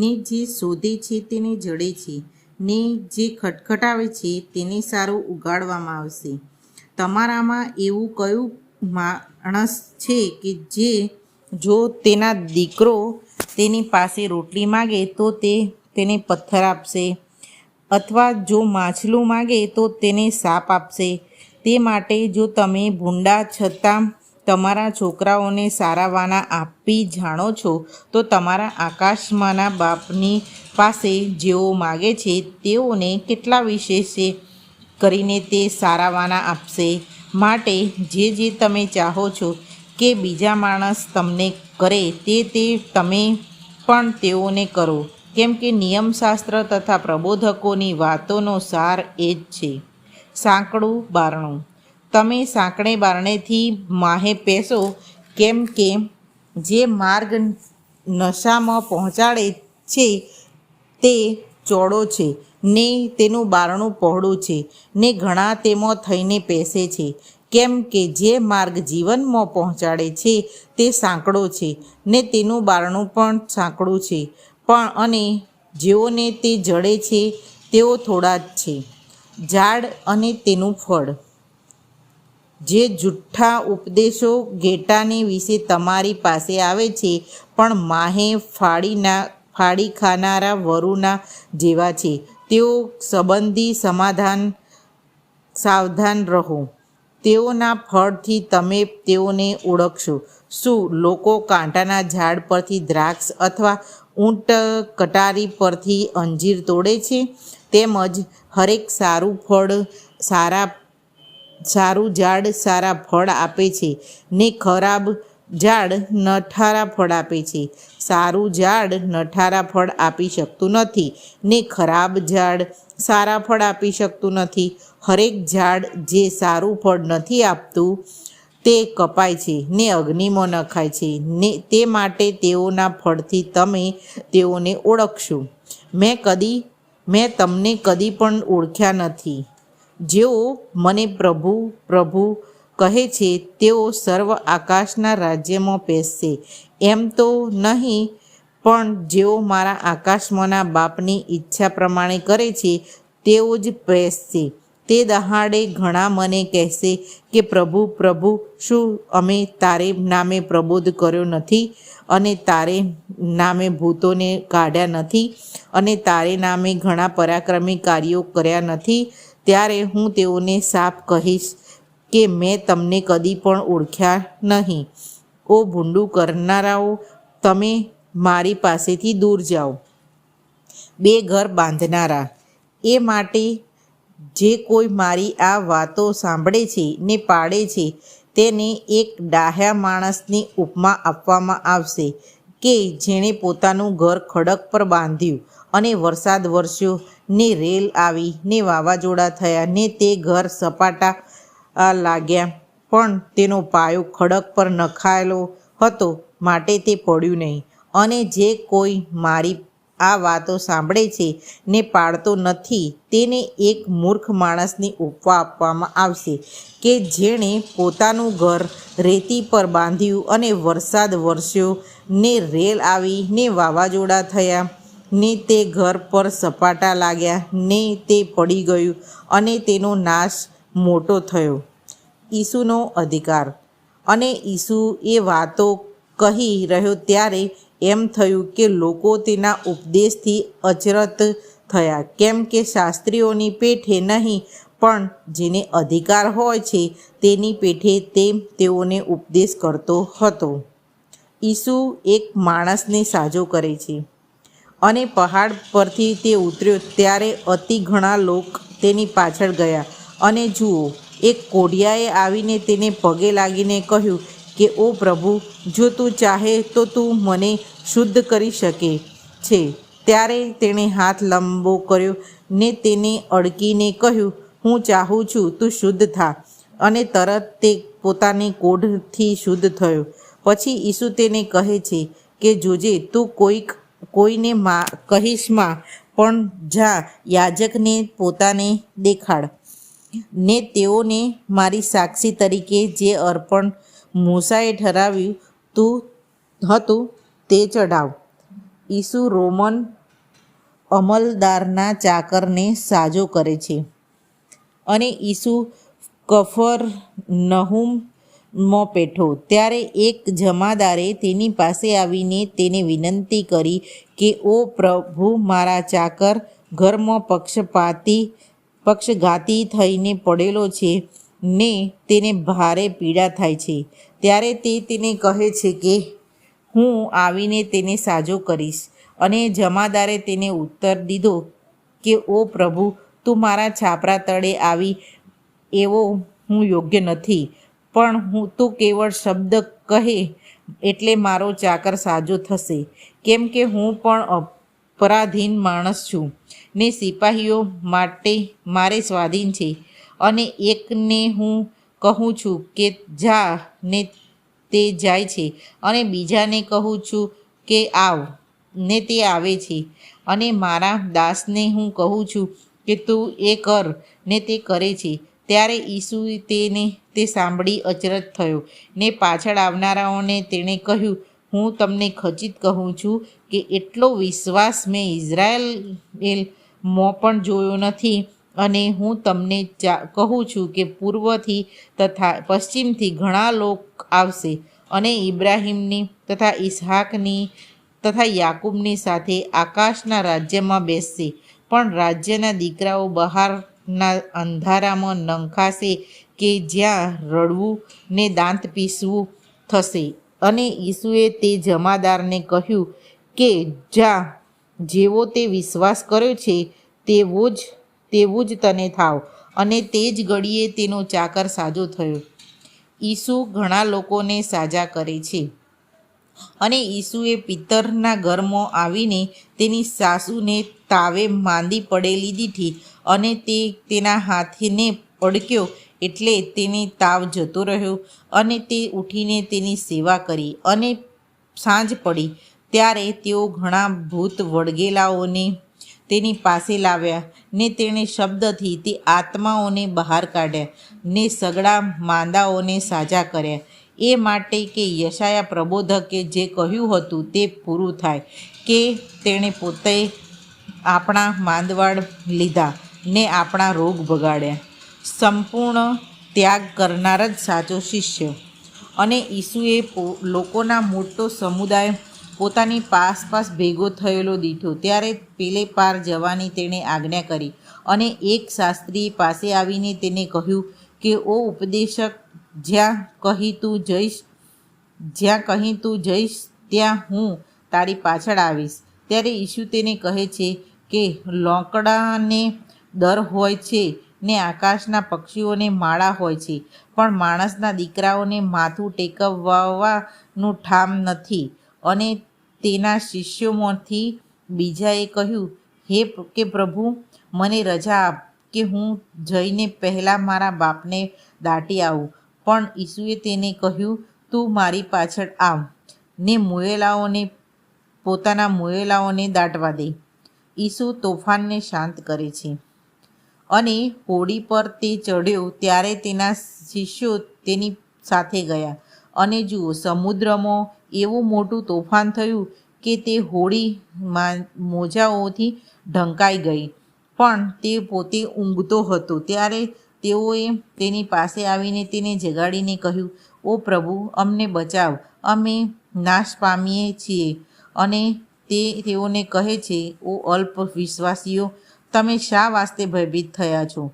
ને જે શોધે છે તેને જડે છે, ને જે ખટખટાવે છે તેને સારું ઉગાડવામાં આવશે. તમારામાં એવું કયું માણસ છે કે જે જો તેના દીકરો તેની પાસે રોટલી માગે તો તે તેને પથ્થર આપશે અથવા જો માછલું માગે તો તેને સાપ આપશે. તે માટે જો તમે ભૂંડા છતાં તમારા છોકરાઓને સારા વાના આપી જાણો છો, તો તમારા આકાશમાંના બાપની પાસે જેઓ માગે છે, તેઓને કેટલા વિશેષ કરીને તે સારા વાના આપશે? માટે જે જે તમે ચાહો છો કે બીજા માણસ તમને કરે, તે તે તમે પણ તેઓને કરો. કેમ કે નિયમશાસ્ત્ર તથા પ્રબોધકોની વાતોનો સાર એ જ છે. સાંકડું બારણું. તમે સાંકણે બારણેથી માહે પેશો કેમ કે જે માર્ગ નશામાં પહોંચાડે છે તે ચોડો છે, ને તેનું બારણું પહોળું છે, ને ઘણા તેમાં થઈને પેસે છે. કેમ કે જે માર્ગ જીવનમાં પહોંચાડે છે તે સાંકડો છે, ને તેનું બારણું પણ સાંકડું છે. પણ અને જેઓને તે જડે છે, તેઓ થોડા જ છે. ઝાડ અને તેનું ફળ. જે જુઠ્ઠા ઉપદેશો ઘેટાને વિશે તમારી પાસે આવે છે, પણ માહે ફાડીના, ફાડી ખાનારા વરુના જેવા છે. તેઓ સંબંધી સમાધાન, સાવધાન રહો. તેઓના ફળથી તમે તેઓને ઓળખશો. શું લોકો કાંટાના ઝાડ પરથી દ્રાક્ષ અથવા ઊંટ કટારી પરથી અંજીર તોડે છે? તેમજ હરેક સારું ફળ, સારા સારું ઝાડ સારા ફળ આપે છે ને ખરાબ ઝાડ નઠારા ફળ આપે છે. સારું ઝાડ નઠારા ફળ આપી શકતું નથી ને ખરાબ ઝાડ સારા ફળ આપી શકતું નથી. હરેક ઝાડ જે સારું ફળ નથી આપતું તે કપાય છે ને અગ્નિમાં નખાય છે ને તે માટે તેઓના ફળથી તમે તેઓને ઓળખશો. મેં કદી, મેં તમને કદી પણ ઓળખ્યા નથી. જેઓ મને પ્રભુ પ્રભુ કહે છે, તેઓ સર્વ આકાશના રાજ્યમાં પેસશે એમ તો નહીં, પણ જેઓ મારા આકાશમાંના બાપની ઈચ્છા પ્રમાણે કરે છે, તેઓ જ પેસશે તે દહાડે ઘણા મને કહેશે કે, પ્રભુ પ્રભુ, શું અમે તારે નામે પ્રબોધ કર્યો નથી? અને તારે નામે ભૂતોને કાઢ્યા નથી? અને તારે નામે ઘણા પરાક્રમી કાર્યો કર્યા નથી? ત્યારે હું તેઓને સાપ કહીશ કે મેં તમને કદી પણ ઓળખ્યા નહીં. ઓ ભૂંડું કરનારાઓ, તમે મારી પાસેથી દૂર જાઓ. બે ઘર બાંધનારા. એ માટે જે કોઈ મારી આ વાતો સાંભળે છે ને પાડે છે, તેને એક ડાહ્યા માણસની ઉપમા આપવામાં આવશે કે જેણે પોતાનું ઘર ખડક પર બાંધ્યું. અને વરસાદ વરસ્યો ને રેલ આવી, ને વાવાઝોડા થયા, ને તે ઘર સપાટા લાગ્યા. પણ તેનો પાયો ખડક પર નખાયેલો હતો, માટે તે પડ્યું નહીં. અને જે કોઈ મારી આ વાતો સાંભળે છે, ને પાડતો નથી, તેને એક મૂર્ખ માણસની ઉપવા આપવામાં આવશે, કે જેણે પોતાનું ઘર રેતી પર બાંધ્યું અને વરસાદ વરસ્યો ને રેલ આવી, ને વાવાઝોડા થયા. ને તે ઘર પર સપાટા લાગ્યા, ને તે પડી ગયું અને તેનો નાશ મોટો થયો. ઈસુનો અધિકાર. અને ઈસુ એ વાતો કહી રહ્યો ત્યારે એમ થયું કે લોકો તેના ઉપદેશથી અચરત થયા. કેમ કે શાસ્ત્રીઓની પેઠે નહીં, પણ જેને અધિકાર હોય છે તેની પેઠે તે તેઓને ઉપદેશ કરતો હતો. ઈસુ એક માણસને સાજો કરે છે. અને પહાડ પરથી તે ઉતર્યો ત્યારે અતિ ઘણા લોક તેની પાછળ ગયા. અને જુઓ, એક કોઢિયાએ આવીને તેને પગે લાગીને કહ્યું કે, ઓ પ્રભુ, જો તું ચાહે તો તું મને શુદ્ધ કરી શકે છે. ત્યારે તેણે હાથ લંબો કર્યો ને તેને અડકીને કહ્યું, હું ચાહું છું તું શુદ્ધ થા. અને તરત તે પોતાની કોઢથી શુદ્ધ થયો. પછી ઈસુ તેને કહે છે કે, જોજે, તું કોઈક કોઈને મા, કહીશમાં, પણ જા, યાજકને પોતાને દેખાડ. ને તેઓને મારી સાક્ષી તરીકે જે અર્પણ મૂસાએ ઠરાવ્યું તું, હતું, તે ચઢાવ. ઈસુ રોમન અમલદારના ચાકરને સાજો કરે છે. અને ઈસુ કફર નહુમમાં પેઠો. ત્યારે એક જમાદારે તેની પાસે આવીને તેને વિનંતી કરી કે, ઓ પ્રભુ, મારા ચાકર, ઘરમાં પક્ષપાતી, પક્ષઘાતી થઈને પડેલો છે ને તેને ભારે પીડા થાય છે. ત્યારે તે તેને કહે છે કે, હું આવીને તેને સાજો કરીશ. અને જમાદારે તેને ઉત્તર દીધો કે, ઓ પ્રભુ, તું મારા છાપરા તળે આવી એવો હું યોગ્ય નથી. પણ હું તું કેવળ શબ્દ કહે એટલે મારો ચાકર સાજો થશે. કેમ કે હું પણ અપરાધીન માણસ છું. ને સિપાહીઓ માટે મારે સ્વાધીન છે. અને એકને હું કહું છું કે જા ને તે જાય છે. અને બીજાને કહું છું કે આવ, ને તે આવે છે. અને મારા દાસને હું કહું છું કે તું એ કર, ને તે કરે છે. ત્યારે ઈસુ તેને તે સાંભળી અચરજ થયો. ને પાછળ આવનારાઓને તેણે કહ્યું, હું તમને ખચિત કહું છું કે એટલો વિશ્વાસ મેં ઇઝરાયલમાં પણ જોયો નથી અને હું તમને કહું છું કે પૂર્વથી તથા પશ્ચિમથી ઘણા લોક આવશે અને ઇબ્રાહિમની તથા ઇસહાકની તથા યાકૂબની સાથે આકાશના રાજ્યમાં બેસશે. પણ રાજ્યના દીકરાઓ બહારના અંધારામાં નંખાશે કે જ્યાં રડવું ને દાંત પીસવું થશે. અને ઈસુએ તે જમાદારને કહ્યું કે, જા, જેવો તે વિશ્વાસ કર્યો છે, તેવો જ, તેવું જ તને થાવ. અને તે જ ઘડીએ તેનો ચાકર સાજો થયો. ઈસુ ઘણા લોકોને સાજા કરે છે. અને ઈસુએ પિત્તરના ઘરમાં આવીને તેની સાસુને તાવે માંદી પડેલી દીધી અને તે તેના હાથીને પડક્યો એટલે તેને તાવ જતો રહ્યો અને તે ઉઠીને તેની સેવા કરી અને સાંજ પડી. ત્યારે તેઓ ઘણા ભૂત વળગેલાઓને તેની પાસે લાવ્યા ને તેણે શબ્દથી તે આત્માઓને બહાર કાઢ્યા ને સગડા માંદાઓને સાજા કર્યા. એ માટે કે યશાયા પ્રબોધકે જે કહ્યું હતું તે પૂરું થાય કે તેણે પોતે આપણા માંદવાડ લીધા. ને આપણા રોગ ભગાડ્યા સંપૂર્ણ ત્યાગ કરનાર જ સાચો શિષ્ય. અને ઈસુએ લોકોના મોટો સમુદાય પોતાની પાસપાસ ભેગો થયેલો દીઠો, ત્યારે પેલે પાર જવાની તેણે આજ્ઞા કરી અને એક શાસ્ત્રી પાસે આવીને તેને કહ્યું કે, ઓ ઉપદેશક, જ્યાં કહી તું જઈશ, જ્યાં કહી તું જઈશ, ત્યાં હું તારી પાછળ આવીશ. ત્યારે ઈસુ તેને કહે છે કે, લોકડાને દર હોય છે ને આકાશના પક્ષીઓને માળા હોય છે. પણ માણસના દીકરાઓને માથું ટેકવવાનું ઠામ નથી. અને તેના શિષ્યોમાંથી બીજાએ કહ્યું, હે કે પ્રભુ, મને રજા આપ કે હું જઈને પહેલાં મારા બાપને દાટી આવું. પણ ઈસુએ તેને કહ્યું, તું મારી પાછળ આવ ને મુએલાઓને પોતાના મુએલાઓને દાટવા દે. ઈસુ તોફાનને શાંત કરે છે. અને હોડી પર તે ચડ્યો ત્યારે તેના શિષ્યો તેની સાથે ગયા. અને જુઓ, સમુદ્રમાં એવું મોટું તોફાન થયું કે તે હોડીમાં મોજાઓથી ઢંકાઈ ગઈ. પણ તે પોતે ઊંઘતો હતો. ત્યારે તેઓએ તેની પાસે આવીને તેને જગાડીને કહ્યું, ઓ પ્રભુ, અમને બચાવ. અમે નાશ પામીએ છીએ. અને તે તેઓને કહે છે, ઓ અલ્પ વિશ્વાસીઓ તમે શા વાસ્તે ભયભીત થયા છો?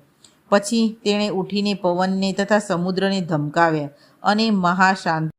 પછી તેણે ઉઠીને પવનને તથા સમુદ્રને ધમકાવ્યા અને મહાશાંત